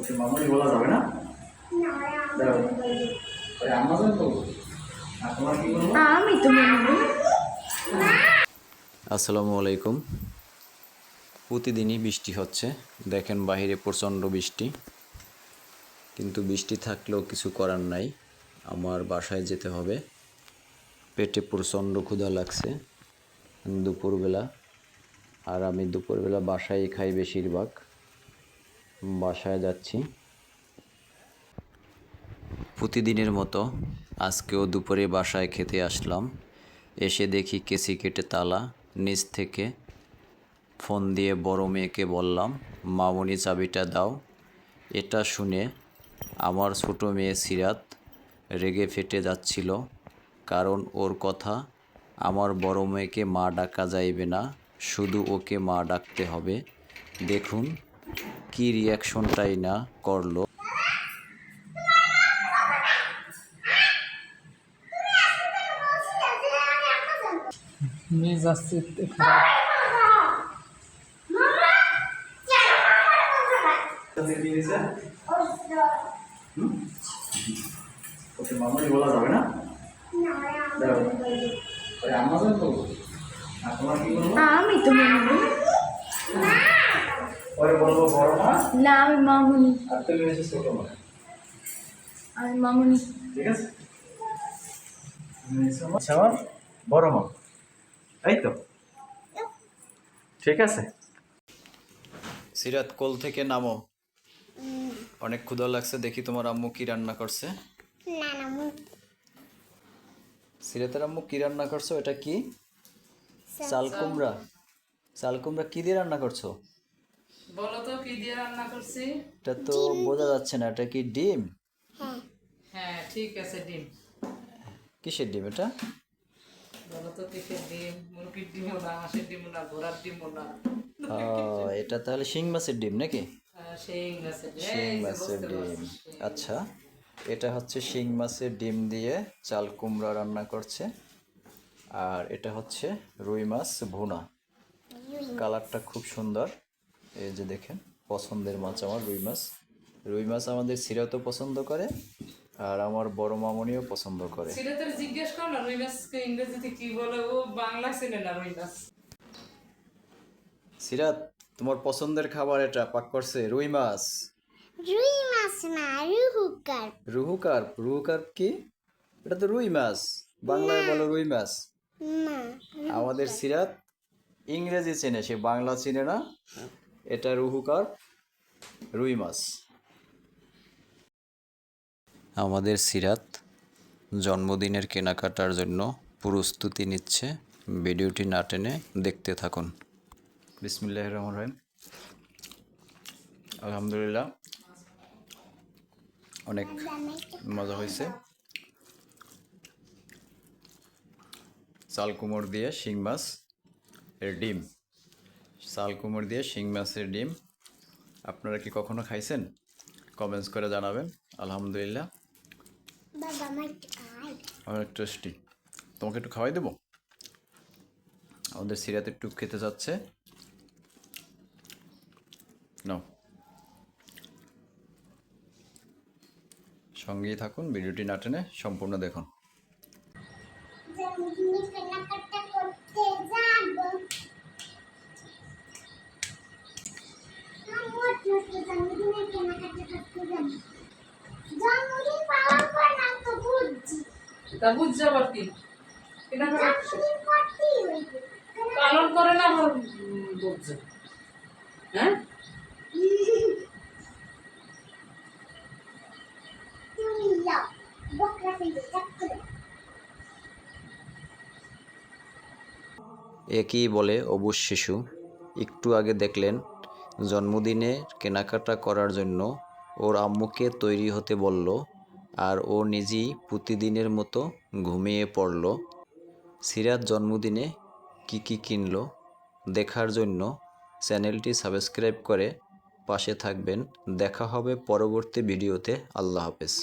ওকে মামুনি বলা যাবে না? আসসালামু আলাইকুম। প্রতিদিনই বৃষ্টি হচ্ছে। দেখেন বাহিরে প্রচণ্ড বৃষ্টি। কিন্তু বৃষ্টি থাকলেও কিছু করার নাই। আমার বাসায় যেতে হবে। পেটে প্রচণ্ড ক্ষুধা লাগছে। দুপুরবেলা। আর আমি দুপুরবেলা বাসায় খাই বেশিরভাগ। বাসায় যাচ্ছি। প্রতিদিনের মতো আজকেও দুপুরে বাসায় খেতে আসলাম। এসে দেখি কেসি কেটে তালা, নিচ থেকে ফোন দিয়ে বড় মেয়েকে বললাম, মামনি চাবিটা দাও। এটা শুনে আমার ছোট মেয়ে সিরাত রেগে ফেটে যাচ্ছিল, কারণ ওর কথা, আমার বড় মেয়েকে মা ডাকা যাইবে না, শুধু ওকে মা ডাকতে হবে। দেখুন কি রিয়াকশনটাই না করল? মেজাজ চিত্তে খারাপ। ওকে মামনি বলা যাবে না? আমাজন বলব আর তোমার কি বলব? আমি তো বলব পরে বলব বড় মা না আমি মামুনি। আর তুমি হচ্ছে ছোট মা আমি মামুনি। ঠিক আছে? আচ্ছা বড় মা এই তো? ঠিক আছে। সিরাত কোল থেকে নামো। অনেক ক্ষুধা লাগছে দেখি তোমার আম্মু কি রান্না করছে। সিরাতের আম্মু কি রান্না করছ? এটা কি? চাল কুমড়া। চাল কুমড়া কি দিয়ে রান্না করছ? বলো তো কি দিয়ে রান্না করছি? এটা তো বোঝা যাচ্ছে না এটা কি ডিম? হ্যাঁ। ঠিক আছে ডিম। কিসের ডিম এটা? বলো তো কিসের ডিম? মুরগির ডিমও না হাঁসের ডিমও না ঘোড়ার ডিমও না। ও, এটা তাহলে শিং মাছের ডিম নাকি? আহ, সেই ডিম। শিং মাছের ডিম। আচ্ছা এটা হচ্ছে শিং মাছের ডিম দিয়ে চাল কুমড়া রান্না করছে। আর এটা হচ্ছে রুই মাছ ভুনা। কালারটা খুব সুন্দর। এই যে দেখেন পছন্দের মাছ আমার রুই মাছ। রুই মাছ আমাদের সিরাতও পছন্দ করে আর আমার বড় মামনিও পছন্দ করে। সিলেটের জিজ্ঞেস করো না রুই মাছকে ইংরেজিতে কি বলে? ও বাংলা চেনে না রুই মাছ। সিরাত তোমার পছন্দের খাবার এটা পাক করছে রুই মাছ। রুই মাছ না রুহু কার্প রুহু কার্প রুহু কার্প কি? এটা তো রুই মাছ বাংলায় বলো রুই মাছ। আমাদের সিরাত ইংরেজি চেনে সে বাংলা চেনে না। এটা রুহু কার্প রুই মাছ। আমাদের সিরাত জন্মদিনের কেনাকাটার জন্য প্রস্তুতি নিচ্ছে। ভিডিওটি না টেনে দেখতে থাকুন। বিসমিল্লাহ রহমান রহিম। আলহামদুলিল্লাহ। অনেক মজা হয়েছে। চাল কুমড় দিয়ে শিং মাছ এর ডিম। চাল কুমড় দিয়ে শিং মাছের ডিম। আপনারা কি কখনো খাইছেন? কমেন্টস করে জানাবেন। আলহামদুলিল্লাহ। অনেক টেস্টি। তোমাকে একটু খাওয়াই দেবো? আমাদের সিরিয়াতে একটু খেতে যাচ্ছে। নাও। সঙ্গেই থাকুন ভিডিওটি না টেনে সম্পূর্ণ দেখুন। তা বুঝছে কি পালন করে না আবার বুঝছে হ্যাঁ? একই বলে অবুজ শিশু, একটু আগে দেখলেন জন্মদিনে কেনাকাটা করার জন্য ওর আম্মুকে তৈরি হতে বলল আর ও নিজেই প্রতিদিনের মতো ঘুমিয়ে পড়ল। সিরাত জন্মদিনে কি কি কিনল দেখার জন্য চ্যানেলটি সাবস্ক্রাইব করে পাশে থাকবেন। দেখা হবে পরবর্তী ভিডিওতে। আল্লাহ হাফেজ।